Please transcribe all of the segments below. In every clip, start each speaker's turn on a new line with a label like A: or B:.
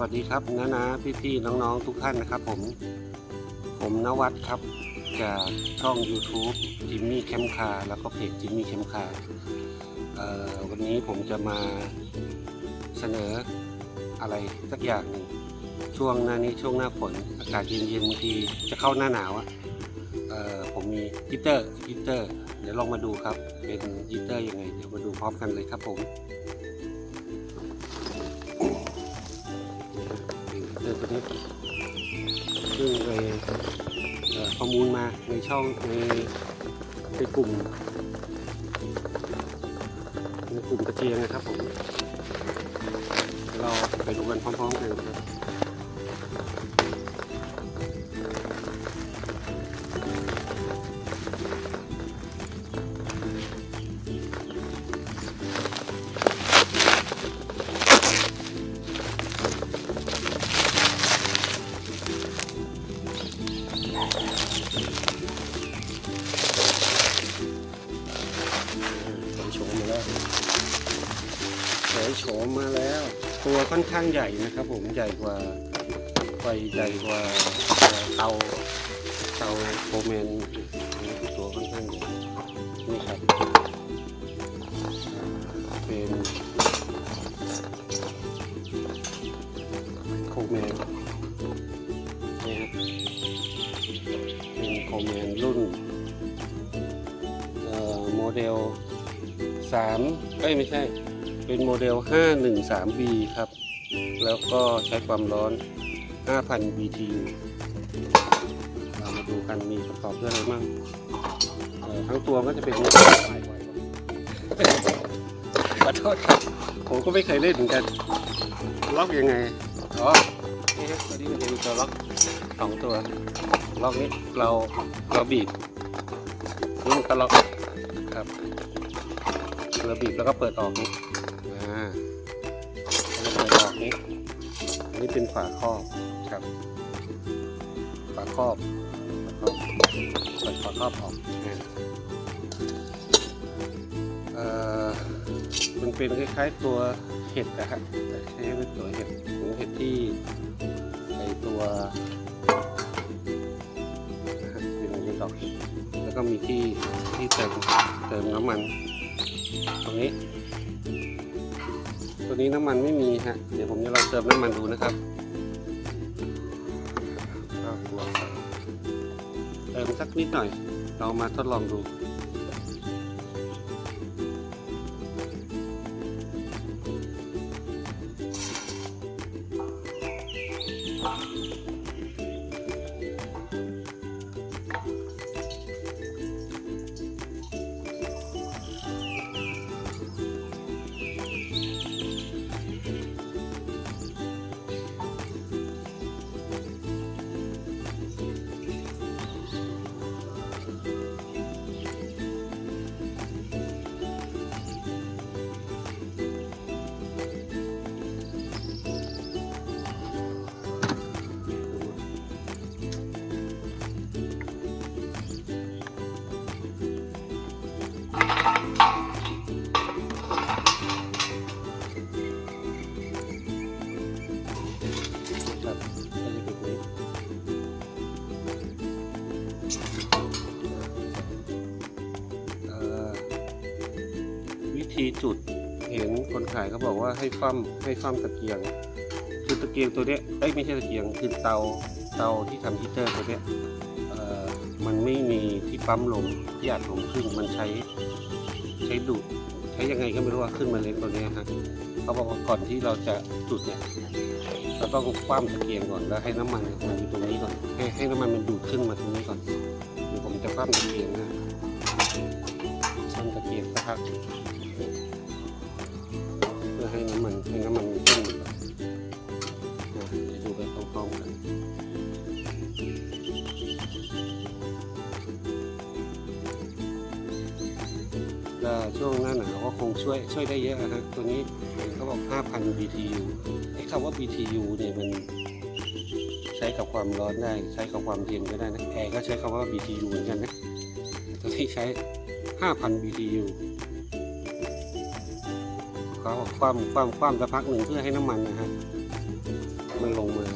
A: วัสดีครับน้านาพี่พี่ๆน้องๆทุกท่านนะครับ ผม ผมนวัดครับจากช่อง YouTube จิมมี่แคมคาแล้วก็เพจจิมมี่แคมคาวันนี้ผมจะมาเสนออะไรสักอย่างหนึ่งช่วงหน้านี้ช่วงหน้าฝนอากาศเย็นๆบางทีจะเข้าหน้าหนาวอะเอ่อผมมีฮีตเตอร์ฮีตเตอร์ เดี๋ยวลองมาดูครับ เป็นฮีตเตอร์ยังไง เดี๋ยวมาดูพร้อมกันเลยครับผม ตัวนี้ซึ่งไปประมูลมาในช่องในในกลุ่มในกลุ่มกระเจียงนะครับผมเราไปดูกันพร้อมๆกันครับ ยโฉมมาแล้ว ตัวค่อนข้างใหญ่นะครับ ผมใหญ่กว่าไฟใหญ่กว่าเตาเตาโฟร์แมนตัวค่อนข้างใหญ่นี่ครับเป็นโคแมนนี่ครับเป็นโคแมนรุ่นเอ่อโมเดล3เอ้ยไม่ใช่ เป็นโมเดล 513B ครับ แล้วก็ใช้ความร้อน 5,000 BTU เรามาดูกันมีประกอบด้วยอะไรบ้างทั้งตัวก็จะเป็นขอโทษครับ ผมก็ไม่เคยเล่นเหมือนกัน ล็อกยังไง อ๋อ นี่ครับตัวนี้มันจะมีตัวล็อกสองตัว ล็อกนี้เราเราบีบนี่มันก็ล็อกครับเราบีบแล้วก็เปิดออกนี่ แล้วก็เปิดออกนี่อันนี้เป็นฝาครอบครับ ฝาครอบฝาครอบเปิดฝาครอบออกอ่าเอ่อมันเป็นคล้ายๆตัวเห็ดนะครับแต่ใช้เป็นตัวเห็ดเหมือนเห็ดที่ไอตัวนะฮะเป็นอย่างนี้ดอกเห็ดแล้วก็มีที่ที่เติมเติมน้ำมัน ตรงนี้ ตัวนี้น้ำมันไม่มีฮะ เดี๋ยวผมจะลองเติมน้ำมันดูนะครับก็กลัวใส่เติมสักนิดหน่อย เรามาทดลองดู จุดเห็นคนขายเขาบอกว่าให้ฟั่มให้ฟั่มตะเกียงคือตะเกียงตัวเนี้ยเอ้ยไม่ใช่ตะเกียงคือเตาเตาที่ทำฮีเตอร์ตัวเนี้ยมันไม่มีที่ปั๊มลมที่อัดลมขึ้นมันใช้ใช้ดูดใช้ยังไงก็ไม่รู้ว่าขึ้นมาเล็กตัวเนี้ยฮะเขาบอกว่าก่อนที่เราจะจุดเนี่ยเราต้องคว่ำตะเกียงก่อนแล้วให้น้ำมันมันอยู่ตรงนี้ก่อนให้ให้น้ำมันมันดูดขึ้นมาตรงนี้ก่อนเดี๋ยวผมจะคว่ำตะเกียงนะคว่ำตะเกียงสักพัก ช่วงหน้าหนาวก็คงช่วยช่วยได้เยอะนะฮะตัวนี้เห็นเขาบอก 5,000 BTU ไอ้คำว่า BTU เนี่ยมันใช้กับความร้อนได้ ใช้กับความเย็นก็ได้นะแอร์ก็ใช้คำว่า BTU เหมือนกันนะตัวนี้ใช้ 5,000 BTU เขาบอกความความความสักพักหนึ่งเพื่อให้น้ำมันนะฮะมันลงมา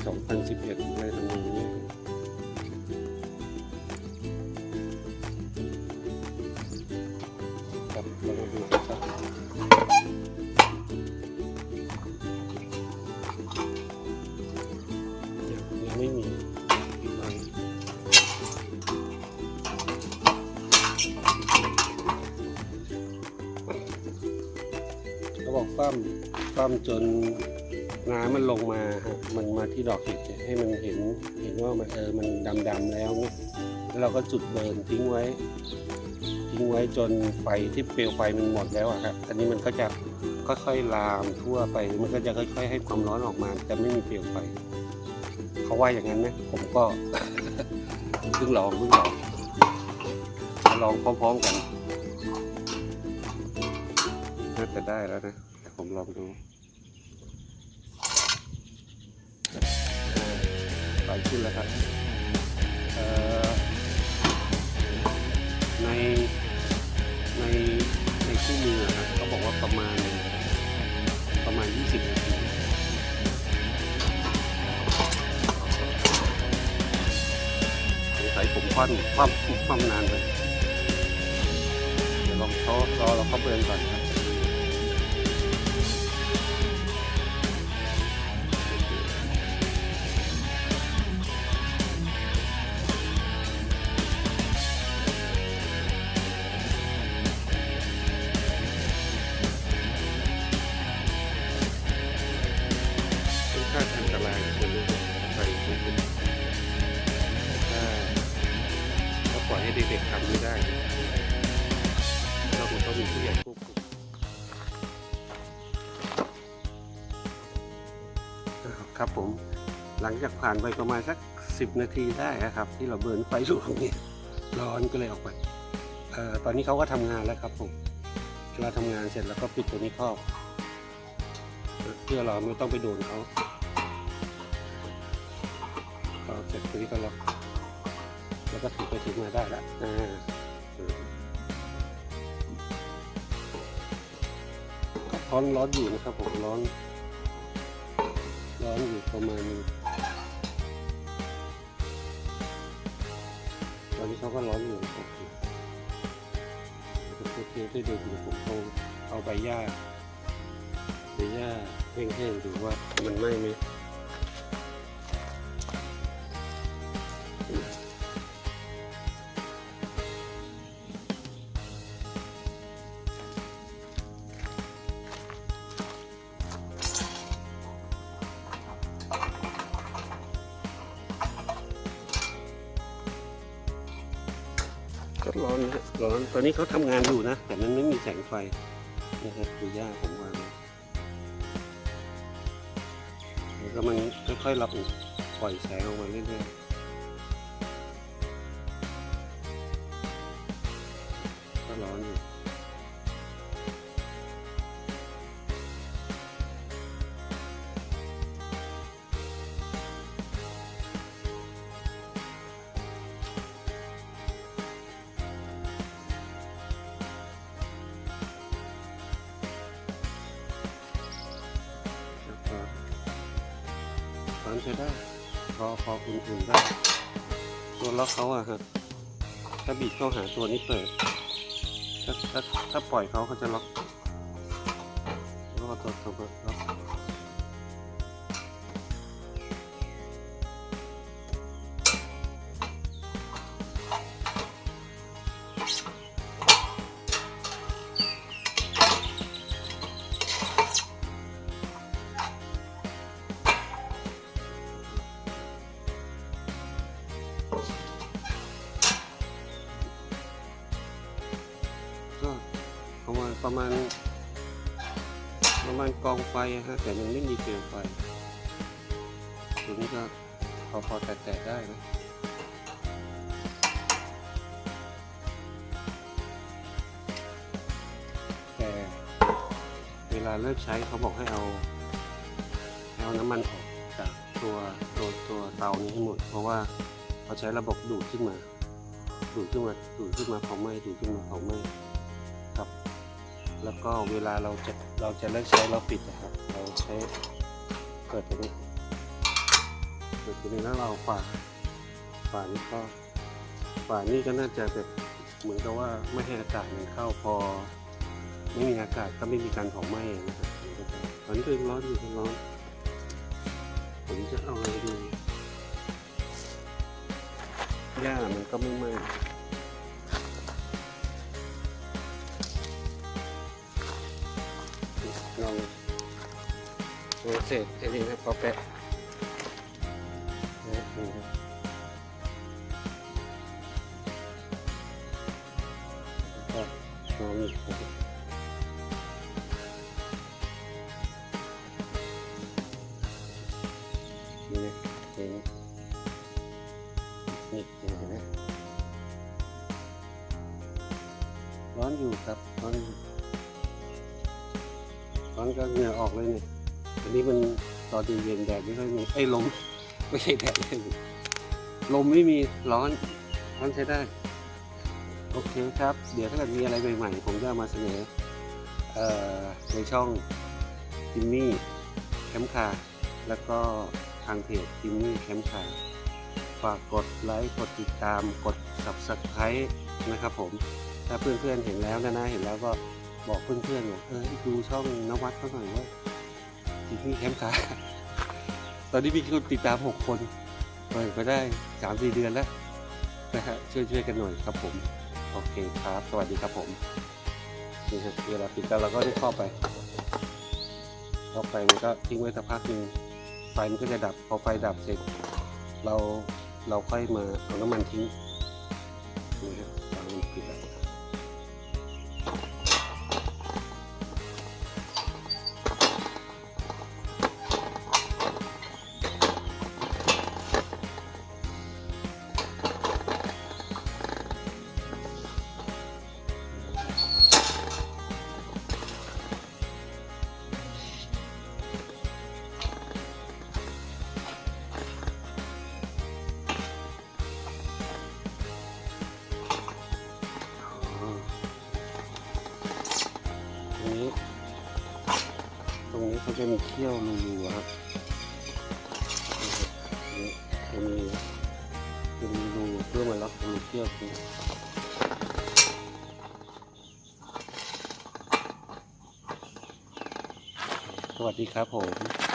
A: 2011อะไรทำนองนี้ครับเรามาดูกันครับยังไม่มีอีกไหมเขาบอกปั้มปั้มจน น้ำมันลงมาฮะมันมาที่ดอกเห็ดเนี่ยให้มันเห็นเห็นว่ามันเออมันดำๆแล้วเนี่ยแล้วเราก็จุดเบิร์นทิ้งไว้ ทิ้งไว้จนไฟที่เปลวไฟมันหมดแล้วอะครับอันนี้มันก็จะค่อยๆลามทั่วไป มันก็จะค่อย ๆ ให้ความร้อนออกมาแต่ไม่มีเปลวไฟเขาว่าอย่างนั้นนะผมก็เพิ่งลองเพิ่งลองมาลองพร้อมๆกันน่าจะได้แล้วนะผมลองดู ไฟขึ้นแล้วครับในในในคู่มืออะครับเขาบอกว่าประมาณประมาณ 20นาทีสงสัยผมควันคว่ำคว่ำนานไปเดี๋ยวลองเขารอเราเขาเบิร์นก่อนครับ จากผ่านไปประมาณสักสิบนาทีได้นะครับ ที่เราเบิร์นไฟลูกนี้ร้อนก็เลยออกไปออตอนนี้เขาก็ทำงานแล้วครับผมเวลาทำงานเสร็จแล้วก็ปิดตัวนี้ครอบเพื่อเราไม่ต้องไปโดนเขาก็เสร็จตัวนี้ก็ล็อกแล้วก็ถือไปถือมาได้ละอ่าก็ร้อนร้อนอยู่นะครับผมร้อน ร้อนอยู่ประมาณนี้ตอนนี้เขาก็ร้อนอยู่ครับผมเทสให้ดูดูผมเขาเอาใบหญ้าใบหญ้าแห้งๆดูว่ามันไหม้ไหม ร้อนนะร้อนตอนนี้เขาทำงานอยู่นะ แต่มันไม่มีแสงไฟนะครับดูหญ้าผมวางแล้วก็มันค่อยๆรับปล่อยแสงออกมาเรื่อยๆก็ร้อนอยู่านใช้ได้ พอพออุ่นๆได้ ตัวล็อกเขาอะฮะถ้าบีบเข้าหาตัวนี้เปิด ถ้าถ้าถ้าปล่อยเขาเขาจะล็อกแล้วก็ตัวตัว ประมาณ ประมาณกองไฟอะฮะแต่มันไม่มีเปลวไฟตัวนี้ก็พอพอแตะๆได้นะแต่เวลาเลิกใช้เขาบอกให้เอาเอาน้ำมันออกจากตัวตัวตัวเตานี้ให้หมด เพราะว่าเขาใช้ระบบดูดขึ้นมา ดูดขึ้นมาดูดขึ้นมาเผาไหม้ดูดขึ้นมาเผาไหม้ แล้วก็เวลาเราจะเราจะเลิกใช้เราปิดนะครับ เราใช้เปิดตรงนี้เปิดตรงนี้แล้วเราฝาฝานี้ก็ฝานี้ก็น่าจะแบบเหมือนกับว่าไม่ให้อากาศมันเข้าพอ ไม่มีอากาศก็ไม่มีการเผาไหม้นะครับมันจะตอนนี้ก็ยังร้อนอยู่ยังร้อนผมจะเอาอะไรดูหญ้ามันก็ไม่ไหม้ เศษไอ้นี่นะพอแปะนี่ครับก็ลองอีกนะครับนี่นะเห็นนี่เห็นไหมร้อนอยู่ครับร้อนร้อนก็เหงื่อออกเลยเนี่ย นนี้มันตอนเย็นแดดไม่ค่อยมีไอ้ลมไม่ใช่แดดเลยลมไม่มีร้อนร้อนใช้ได้ โอเคครับ เดี๋ยวถ้าเกิดมีอะไรใหม่ๆ ผมจะมาเสนออในช่องจิมมี่แคมป์คาแล้วก็ทางเพจจิมมี่แคมป์คาฝากกดไลค์กดติดตามกด subscribe นะครับผม ถ้าเพื่อนๆเห็นแล้วนะนะ เห็นแล้วก็บอกเพื่อนๆว่าเออดูช่องนวัดเขาหน่อยว่า จิมมี่แคมป์คาตอนนี้มีคนติดตาม 6 คนเปิดก็ได้ 3-4 เดือนแล้วนะฮะช่วยๆกันหน่อยครับผม โอเคครับ สวัสดีครับผมนี่ฮะเวลาปิดแล้วเราก็ได้เข้าไปเข้าไปมันก็ทิ้งไว้สักพักหนึงไฟมันก็จะดับพอไฟดับเสร็จ เราเราค่อยมาเอาน้ำมันทิ้งนี่ครับเอาน้ำมันปิดแล้ว นี้ ตรงนี้เขาจะมีเขี้ยวรูๆอครับนี่จะมีจะมีรูเพื่อมาล็อกรูเขี้ยวนี้สวัสดีครับผม